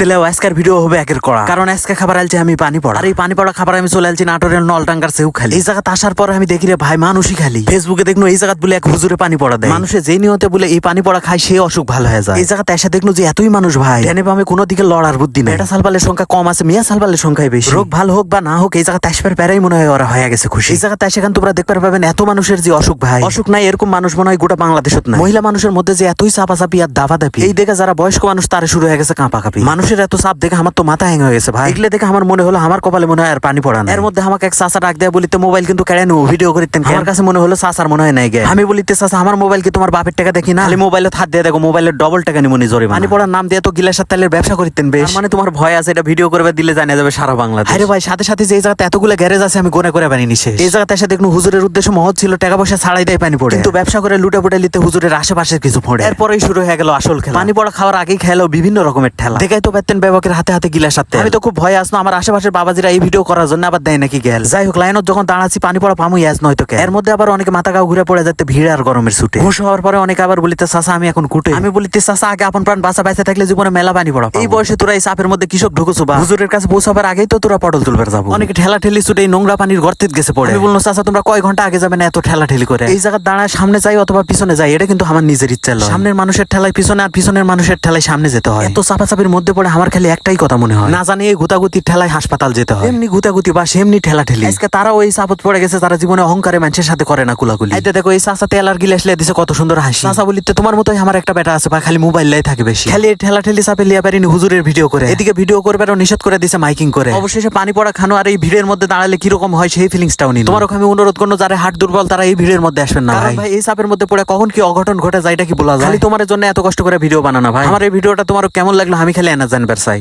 তেলে আজকের ভিডিও হবে একের করা কারণ আজকে খাবার আলছে আমি পানি পড়া আর এই পানি পড়া খাবার আমি চলে আলছি নাটোরের নলটাঙ্গার সেও খালি। এই জায়গাতে আসার পর আমি দেখি রে ভাই, মানুষই খালি। ফেসবুকে দেখনো এই জায়গাত বলে এক হুজুরে পানি পড়া দেয়। মানুষে যেই নিয়তে বলে এই পানি পড়া খায়, সে অসুখ ভালো হয়ে যায়। এই জায়গাতে এসে দেখল যে এতই মানুষ ভাই। টেনে বামে কোনো দিকে লড়ার বুদ্ধি নেই। এটা সালবালের সংখ্যা কম আছে, মিয়া সালবালের সংখ্যাই বেশি। রোগ ভালো হোক বা না হোক, এই জায়গাতে আসবার প্যারাই মনে হয় ওরা হয়ে গেছে খুশি। এই জায়গাতে এসে এখন তোমরা দেখতে পাবেন এত মানুষের যে অসুখ ভাই। অসুখ নাই, এরকম মানুষ মনে হয় গোটা বাংলাদেশত না মহিলা মানুষের মধ্যে যে এতই চাপাচাপি আর দাবা দাপি এই দেখে যারা বয়স্ক মানুষ, তারা শুরু হয়ে গেছে কাঁপা কাঁপি মানুষের এত চাপ দেখে আমার তো মাথা হ্যাং হয়ে গেছে ভাই। এগুলো দেখে আমার মনে হলো আমার কপালে মনে হয় আর পানি পড়া এর মধ্যে আমাকে এক চাচা ডাক দেয়া বলিতে মোবাইল কিন্তু কেড়ে নেব ভিডিও করিতেন আমার কাছে মনে হলো চাচার মনে হয় নাই গে। আমি বলিতে চাচা আমার মোবাইল কি তোমার বাপের টাকা দেখি না? খালি মোবাইলে হাত দিয়ে দেখো মোবাইলের ডবল টাকা নিমনি জোরে পানি পড়ার নাম দিয়ে তো গিলাসের তেলের ব্যবসা করিতেন বেশ। মানে তোমার ভয় আছে এটা ভিডিও করবে দিলে জানা যাবে সারা বাংলাদেশ। আরে ভাই সাথে সাথে যে জায়গাতে এতগুলো গ্যারেজ আছে আমি গোনা করে বানিয়ে নিছে এই জায়গাতে এসে দেখুন হুজুরের উদ্দেশ্য মহৎ ছিল টাকা পয়সা ছাড়াই দেয় পানি পড়ে। কিন্তু ব্যবসা করে লুটে পুটে লিতে হুজুরের আশেপাশে কিছু পড়ে। এরপরেই শুরু হয়ে গেল আসল খেলা। পানি পড়া খাওয়ার আগেই খেলো বিভিন্ন রকমের ঠেলা। দেখাই তো পারতেন ব্যবকের হাতে হাতে গিলাস হাতে আমি তো খুব ভয় আসনো আমার আশেপাশের বাবাজিরা এই ভিডিও করার জন্য আবার দেয় নাকি গেল? যাই হোক লাইনত যখন দাঁড়াচ্ছি পানি পড়া পামু ইয়াজ নয়তো কে এর মধ্যে আবার অনেকে মাথা গাও ঘুরে পড়ে যাতে ভিড় আর গরমের ছুটে। হুশ হওয়ার পরে অনেকে আবার বলিতে চাষা আমি এখন কুটে। আমি বলিতে চাষা আগে আপন প্রাণ বাঁচা বাইসে থাকলে জীবনে মেলা পানি পড়া এই বয়সে তোরা এই চাপের মধ্যে কৃষক ঢুকুছো বা? হুজুরের কাছে পৌঁছাবার আগেই তো তোরা পটল তুলবার যাব। অনেকে ঠেলা ঠেলি ছুটে এই নোংরা পানির গর্তের গেছে পড়ে। আমি বলল চাষা তোমরা কয় ঘণ্টা আগে যাবে না এত ঠেলা ঠেলি করে? এই জায়গায় দাঁড়ায় সামনে যাই অথবা পিছনে যাই এটা কিন্তু আমার নিজের ইচ্ছা। সামনের মানুষের ঠেলায় পিছনে আর পিছনের মানুষের ঠেলায় সামনে যেতে হয়। এত চাপাচাপির মধ্যে পড়ে আমার খালি একটাই কথা মনে হয়। না জানি এই গুতাগুতির ঠেলায় হাসপাতাল যেতে হয়। এমনি গুতাগুতি বা সেমনি ঠেলা ঠেলি আজকে তারা ওই চাপত পড়ে গেছে তারা জীবনে অহংকারে মানুষের সাথে করে না কুলাকুলি। এই দেখো এই আর গিলাস লিয়ে দিছে কত সুন্দর হাসি। চাষা বলিতে তোমার মতোই আমার একটা বেটা আছে বা খালি মোবাইল লাই থাকে বেশি। খালি এই ঠেলা ঠেলি চাপে লিয়া পারিনি হুজুরের ভিডিও করে। এদিকে ভিডিও করবে আরও নিষেধ করে দিছে মাইকিং করে। অবশেষে পানি পড়া খানো আর এই ভিড়ের মধ্যে দাঁড়ালে কীরকম হয় সেই ফিলিংসটাও নিন তোমার আমি অনুরোধ করব যারা হাট দুর্বল তারা এই ভিড়ের মধ্যে আসবেন না ভাই। ভাই এই চাপের মধ্যে পড়ে কখন কি অঘটন ঘটে যায় এটা কি বলা যায়? খালি তোমার জন্য এত কষ্ট করে ভিডিও বানানো ভাই। আমার এই ভিডিওটা তোমার কেমন লাগল আমি খালি এনা জানবার চাই